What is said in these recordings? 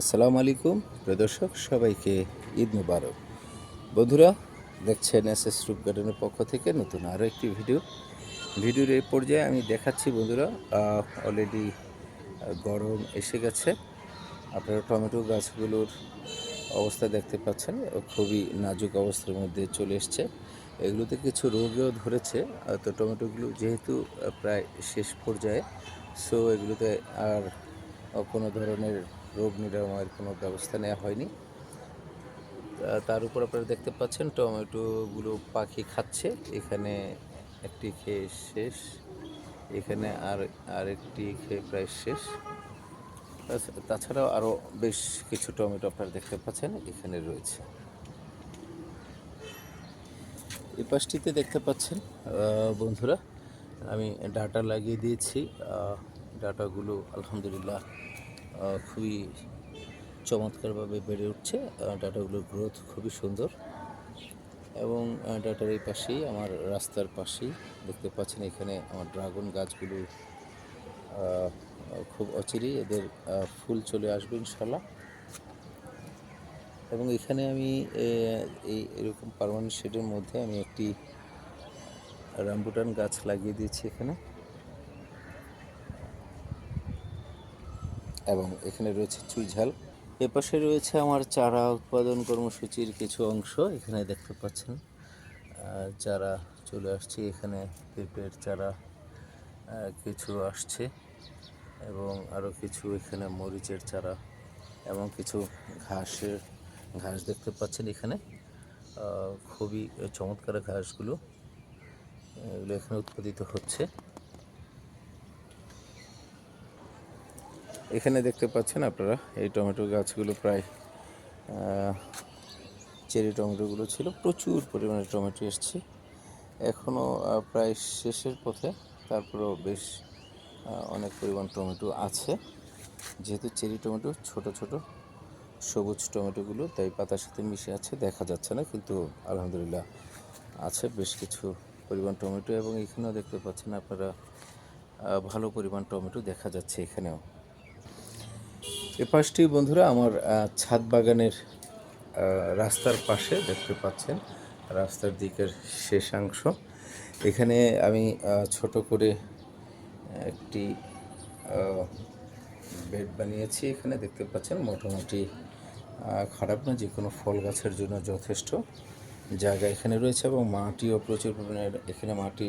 আসসালামু আলাইকুম, প্রিয় দর্শক, সবাইকে ঈদ মুবারক। বন্ধুরা, দেখছেন এস এস রূপ গার্ডেনের পক্ষ থেকে নতুন আরও একটি ভিডিও। ভিডিওর এই পর্যায়ে আমি দেখাচ্ছি, বন্ধুরা অলরেডি গরম এসে গেছে। আপনারা টমেটো গাছগুলোর অবস্থা দেখতে পাচ্ছেন, খুবই নাজুক অবস্থার মধ্যে চলে এসছে। এগুলোতে কিছু রোগও ধরেছে তো টমেটোগুলো যেহেতু প্রায় শেষ পর্যায়ে সো এগুলোতে আর কোনো ধরনের রোগ নিরাময়ের কোনো ব্যবস্থা নেওয়া হয়নি। তার উপর আপনারা দেখতে পাচ্ছেন টমেটোগুলো পাখি খাচ্ছে। এখানে একটি খেয়ে শেষ। এখানে আর, আরেকটি খেয়ে প্রায় শেষ। তাছ- তাছাড়াও আরও বেশ কিছু টমেটো আপনারা দেখতে পাচ্ছেন এখানে রয়েছে। এই পাশটিতে দেখতে পাচ্ছেন বন্ধুরা, আমি ডাটা লাগিয়ে দিয়েছি। ডাটাগুলো আলহামদুলিল্লাহ খুবই চমৎকারভাবে বেড়ে উঠছে। ডাটাগুলোর গ্রোথ খুবই সুন্দর। এবং ডাটার এই পাশেই, আমার রাস্তার পাশেই দেখতে পাচ্ছেন এখানে আমার ড্রাগন গাছগুলো খুব অচিরেই এদের ফুল চলে আসবে ইনশাল্লাহ এবং এখানে আমি এই এরকম পার্মানেন্ট শেডের মধ্যে আমি একটি রামবুটান গাছ লাগিয়ে দিয়েছি এখানে। এবং এখানে রয়েছে চুইঝাল এপাশে রয়েছে আমার চারা উৎপাদন কর্মসূচির কিছু অংশ, এখানে দেখতে পাচ্ছেন। চারা চলে আসছে, এখানে পেঁপের চারা কিছু আসছে এবং আরও কিছু এখানে মরিচের চারা এবং কিছু ঘাসের ঘাস দেখতে পাচ্ছেন এখানে। খুবই চমৎকার ঘাসগুলো, এগুলো এখানে উৎপাদিত হচ্ছে। এখানে দেখতে পাচ্ছেন আপনারা, এই টমেটো গাছগুলো প্রায় চেরি টমেটোগুলো ছিল, প্রচুর পরিমাণে টমেটো এসছে। এখনও প্রায় শেষের পথে, তারপরেও বেশ অনেক পরিমাণ টমেটো আছে। যেহেতু চেরি টমেটো ছোট ছোট, সবুজ টমেটোগুলো, তাই পাতার সাথে মিশে আছে, দেখা যাচ্ছে না, কিন্তু আলহামদুলিল্লাহ আছে বেশ কিছু পরিমাণ টমেটো। এবং এখানেও দেখতে পাচ্ছেন আপনারা ভালো পরিমাণ টমেটো দেখা যাচ্ছে এখানেও। এ পাশটি বন্ধুরা আমার ছাদ বাগানের রাস্তার পাশে দেখতে পাচ্ছেন। রাস্তার দিকের শেষাংশ। এখানে আমি ছোট করে একটি বেড বানিয়েছি। এখানে দেখতে পাচ্ছেন মোটামুটি খারাপ না যে কোনো ফল গাছের জন্য যথেষ্ট জায়গা এখানে রয়েছে এবং মাটিও প্রচুর পরিমাণে এখানে মাটি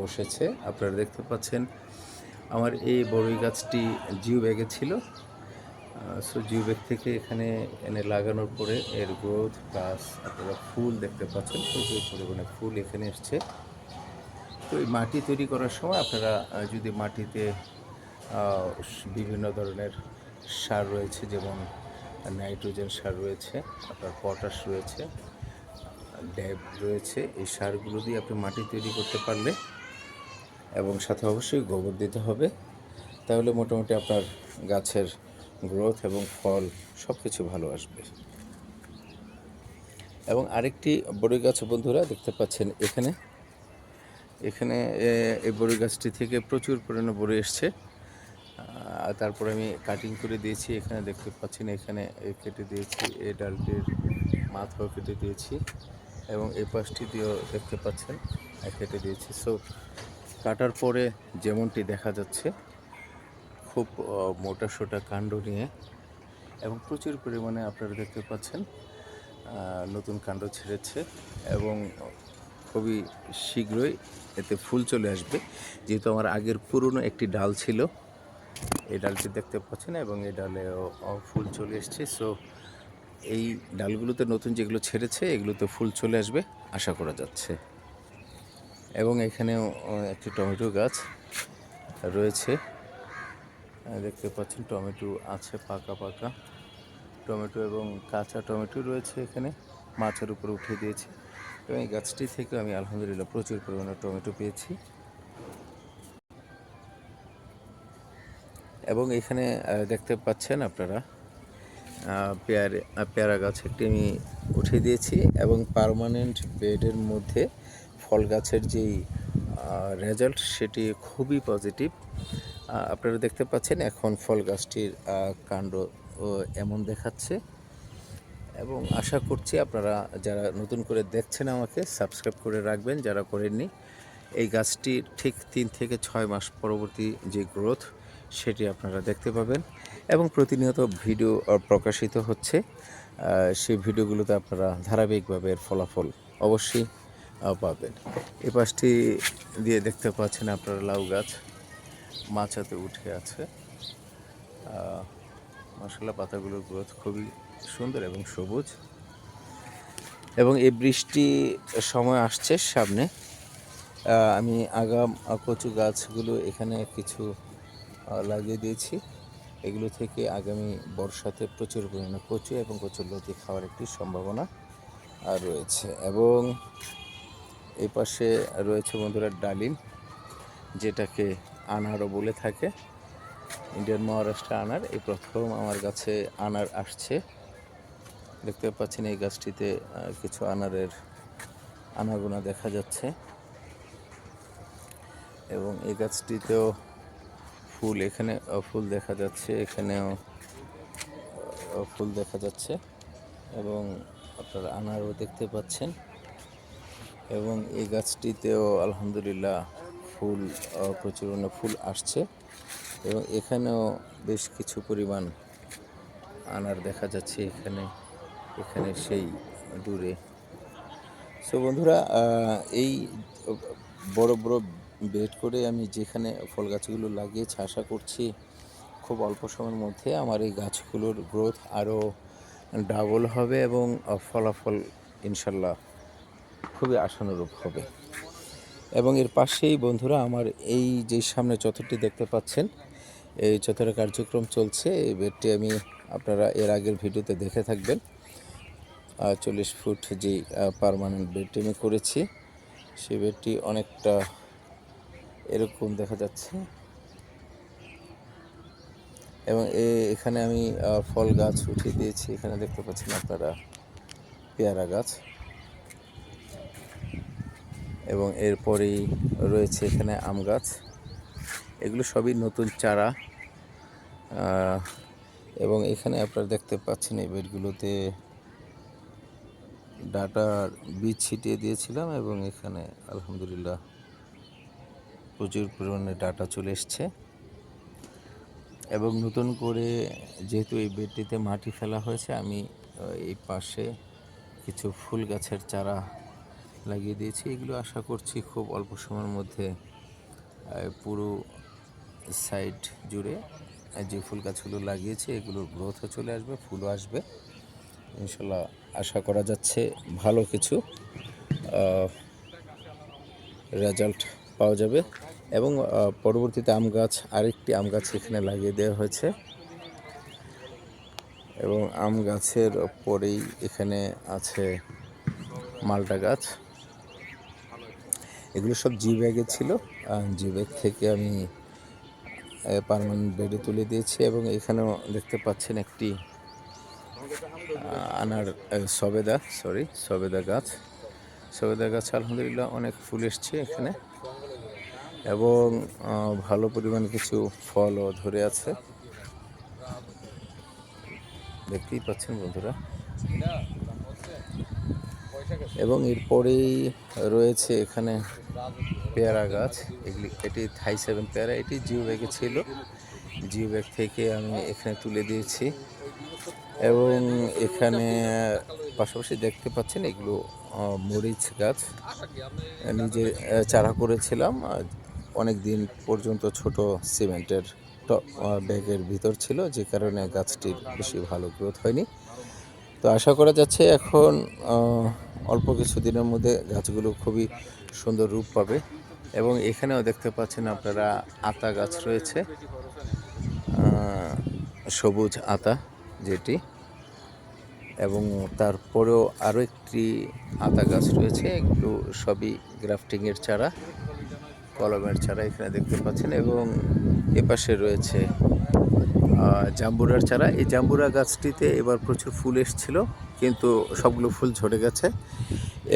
বসেছে। আপনারা দেখতে পাচ্ছেন, আমার এই বড়ই গাছটি জিও ব্যাগে ছিল। সো থেকে এখানে এনে লাগানোর পরে এর গ্রোথ প্লাস আপনারা ফুল দেখতে পাচ্ছেন, প্রচুর পরিমাণে ফুল এখানে এসছে। তো এই মাটি তৈরি করার সময় আপনারা যদি মাটিতে বিভিন্ন ধরনের সার রয়েছে, যেমন নাইট্রোজেন সার রয়েছে, আপনার পটাশ রয়েছে, ড্যাব রয়েছে, এই সারগুলো দিয়ে আপনি মাটি তৈরি করতে পারলে এবং সাথে অবশ্যই গোবর দিতে হবে। তাহলে মোটামুটি আপনার গাছের গ্রোথ এবং ফল সব কিছু ভালো আসবে। এবং আরেকটি বড়ই গাছ বন্ধুরা দেখতে পাচ্ছেন এখানে। এখানে এই বড়ই গাছটি থেকে প্রচুর পরিমাণে বড়ি এসছে। তারপরে আমি কাটিং করে দিয়েছি। এখানে দেখতে পাচ্ছেন এখানে কেটে দিয়েছি এই ডালটির মাথাও কেটে দিয়েছি এবং এই পাশটি দিয়েও দেখতে পাচ্ছেন কেটে দিয়েছি। সো কাটার পরে যেমনটি দেখা যাচ্ছে খুব মোটা সোটা কাণ্ড নিয়ে এবং প্রচুর পরিমাণে আপনারা দেখতে পাচ্ছেন নতুন কাণ্ড ছেড়েছে এবং খুবই শীঘ্রই এতে ফুল চলে আসবে। যেহেতু আমার আগের পুরনো একটি ডাল ছিল, এই ডালটি দেখতে পাচ্ছেন এবং এই ডালেও ফুল চলে এসছে। সো, এই ডালগুলোতে নতুন যেগুলো ছেড়েছে, এগুলোতে ফুল চলে আসবে, আশা করা যাচ্ছে। এবং এখানেও একটি টমেটো গাছ রয়েছে। দেখতে পাচ্ছেন টমেটো আছে পাকা পাকা। টমেটো এবং কাঁচা টমেটো রয়েছে এখানে। মাছের উপরে উঠে দিয়েছি। এবং এই গাছটি থেকে আমি আলহামদুলিল্লাহ প্রচুর পরিমাণে টমেটো পেয়েছি। এবং এখানে দেখতে পাচ্ছেন আপনারা পেয়ারে পেয়ারা গাছ একটি আমি উঠিয়ে দিয়েছি এবং পার্মানেন্ট বেডের মধ্যে ফল গাছের যেই রেজাল্ট সেটি খুবই পজিটিভ। আপনারা দেখতে পাচ্ছেন এখন ফল গাছটির কাণ্ড এমন দেখাচ্ছে। এবং আশা করছি আপনারা যারা নতুন করে দেখছেন আমাকে, সাবস্ক্রাইব করে রাখবেন যারা করেননি। এই গাছটি ঠিক তিন থেকে ছয় মাস পরবর্তী যে গ্রোথ, সেটি আপনারা দেখতে পাবেন। এবং প্রতিনিয়ত ভিডিও প্রকাশিত হচ্ছে। সেই ভিডিওগুলোতে আপনারা ধারাবাহিকভাবে এর ফলাফল অবশ্যই পাবেন। এই পাশটি দিয়ে দেখতে পাচ্ছেন আপনারা লাউ গাছ। মাচাতে উঠে আছে। মশলা পাতাগুলোর গ্রোথ খুবই সুন্দর এবং সবুজ। এবং এই বৃষ্টি সময় আসছে সামনে। আমি আগাম কচু গাছগুলো এখানে কিছু লাগিয়ে দিয়েছি। এগুলো থেকে আগামী বর্ষাতে প্রচুর পরিমাণে কচু এবং কচুর লতি খাওয়ার একটি সম্ভাবনা রয়েছে। এবং এই পাশে রয়েছে বন্ধুরা ডালিম, যেটাকে আনারও বলে থাকে। ইন্ডিয়ান মহারাষ্ট্র আনার এই প্রথম আমার কাছে আনার আসছে। দেখতে পাচ্ছেন এই গাছটিতে কিছু আনারের আনাগোনা দেখা যাচ্ছে। এবং এই গাছটিতেও ফুল এখানে ফুল দেখা যাচ্ছে, এখানেও ফুল দেখা যাচ্ছে। এবং আপনারা আনারও দেখতে পাচ্ছেন। এবং এই গাছটিতেও আলহামদুলিল্লাহ ফুল আহ, প্রচুর পরিমাণে ফুল আসছে এবং এখানেও বেশ কিছু পরিমাণ আনার দেখা যাচ্ছে এখানে এখানে সেই দূরে। সো বন্ধুরা এই বড় বড় বেড করে আমি যেখানে ফল গাছগুলো লাগিয়েছি আশা করছি খুব অল্প সময়ের মধ্যে আমার এই গাছগুলোর গ্রোথ আরও ডাবল হবে এবং ফলাফল ইনশাল্লাহ খুবই আশানুরূপ হবে। এবং এর পাশেই বন্ধুরা আমার এই যে সামনে চতুর্থটি দেখতে পাচ্ছেন, এই চতুর্থ কার্যক্রম চলছে। এই বেডটি আমি আপনারা এর আগের ভিডিওতে দেখে থাকবেন। চল্লিশ ফুট যে পারমানেন্ট বেডটি আমি করেছি সেই বেডটি অনেকটা এরকম দেখা যাচ্ছে। এবং এখানে আমি ফল গাছ উঠিয়ে দিয়েছি। এখানে দেখতে পাচ্ছেন আপনারা পেয়ারা গাছ। এবং এরপরেই রয়েছে এখানে আম গাছ। এগুলো সবই নতুন চারা। এবং এখানে আপনারা দেখতে পাচ্ছেন এই বেডগুলোতে ডাটার বীজ ছিটিয়ে দিয়েছিলাম এবং এখানে আলহামদুলিল্লাহ প্রচুর পরিমাণে ডাটা চলে এসছে। এবং নতুন করে যেহেতু এই বেডটিতে মাটি ফেলা হয়েছে, আমি এই পাশে কিছু ফুল গাছের চারা লাগিয়ে দিয়েছি। এগুলো আশা করছি খুব অল্প সময়ের মধ্যে পুরো সাইড জুড়ে যে ফুল গাছগুলো লাগিয়েছি, এগুলোর গ্রোথও চলে আসবে, ফুলও আসবে। ইনশাল্লাহ আশা করা যাচ্ছে ভালো কিছু রেজাল্ট পাওয়া যাবে। এবং পরবর্তীতে আম গাছ, আরেকটি আম গাছ এখানে লাগিয়ে দেওয়া হয়েছে। এবং আম গাছের পরেই এখানে আছে মালটা গাছ। এগুলো সব জি ব্যাগে ছিল। জি ব্যাগ থেকে আমি পারমানেন্ট বেডে তুলে দিয়েছি এবং এখানেও দেখতে পাচ্ছেন একটি আনার সবেদা সরি সবেদা গাছ। সবেদা গাছ আলহামদুলিল্লাহ অনেক ফুল এসছে এখানে এবং ভালো পরিমাণ কিছু ফলও ধরে আছে। দেখতেই পাচ্ছেন বন্ধুরা। এবং এরপরেই রয়েছে এখানে পেয়ারা গাছ। এগুলি, এটি থাই সেভেন পেয়ারা, এটি জিও ব্যাগে ছিল। জিও ব্যাগ থেকে আমি এখানে তুলে দিয়েছি। এবং এখানে পাশাপাশি দেখতে পাচ্ছেন এগুলো মরিচ গাছ। নিজে চারা করেছিলাম। অনেক দিন পর্যন্ত ছোট সিমেন্টের ব্যাগের ভিতর ছিল, যে কারণে গাছটির বেশি ভালো গ্রোথ হয়নি। তো আশা করা যাচ্ছে এখন অল্প কিছু দিনের মধ্যে গাছগুলো খুবই সুন্দর রূপ পাবে। এবং এখানেও দেখতে পাচ্ছেন আপনারা আতা গাছ রয়েছে। সবুজ আতা যেটি। এবং তারপরেও আরও একটি আতা গাছ রয়েছে। একটু সবই গ্রাফটিংয়ের চারা, কলমের চারা এখানে দেখতে পাচ্ছেন। এবং এপাশে রয়েছে জাম্বুরার চারা। এই জাম্বুরা গাছটিতে এবার প্রচুর ফুল এসেছিল, কিন্তু সবগুলো ফুল ঝরে গেছে।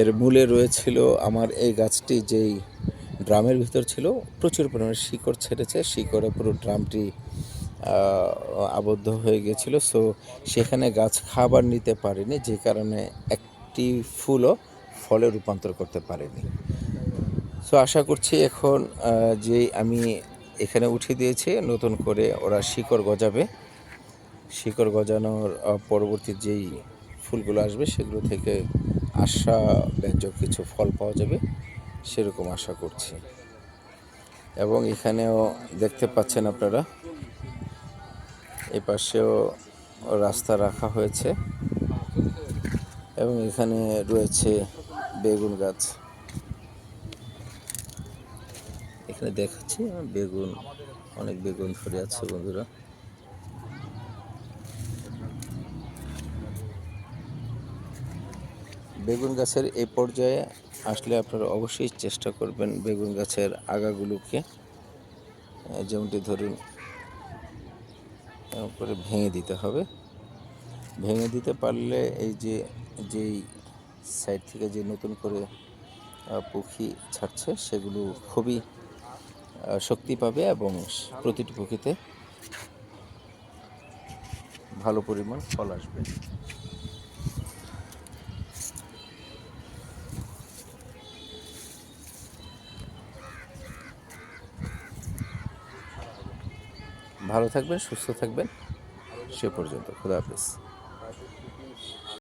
এর মূলে রয়েছিল আমার এই গাছটি যেই ড্রামের ভিতর ছিল, প্রচুর পরিমাণে শিকড় ছেড়েছে। শিকড়ে পুরো ড্রামটি আবদ্ধ হয়ে গেছিল। সো সেখানে গাছ খাবার নিতে পারেনি, যে কারণে একটি ফুলও ফলে রূপান্তর করতে পারেনি। সো আশা করছি এখন যে আমি এখানে উঠিয়ে দিয়েছে, নতুন করে ওরা শিকড় গজাবে। শিকড় গজানোর পরবর্তী যেই ফুলগুলো আসবে সেগুলো থেকে আশা ব্যঞ্জক কিছু ফল পাওয়া যাবে, সেরকম আশা করছি। এবং এখানেও দেখতে পাচ্ছেন আপনারা এই পাশেও রাস্তা রাখা হয়েছে। এবং এখানে রয়েছে বেগুন গাছ। এখানে দেখাচ্ছি বেগুন, অনেক বেগুন ধরে আছে বন্ধুরা। বেগুন গাছের এই পর্যায়ে আসলে আপনারা অবশ্যই চেষ্টা করবেন বেগুন গাছের আগাগুলোকে যেমনটি ধরুন করে ভেঙে দিতে হবে। ভেঙে দিতে পারলে এই যে, যেই সাইড থেকে যে নতুন করে পুখি ছাড়ছে, সেগুলো খুবই শক্তি পাবে এবং প্রতিটি পুখিতে ভালো পরিমাণ ফল আসবে। ভালো থাকবেন, সুস্থ থাকবেন। সে পর্যন্ত, খুদা হাফিজ।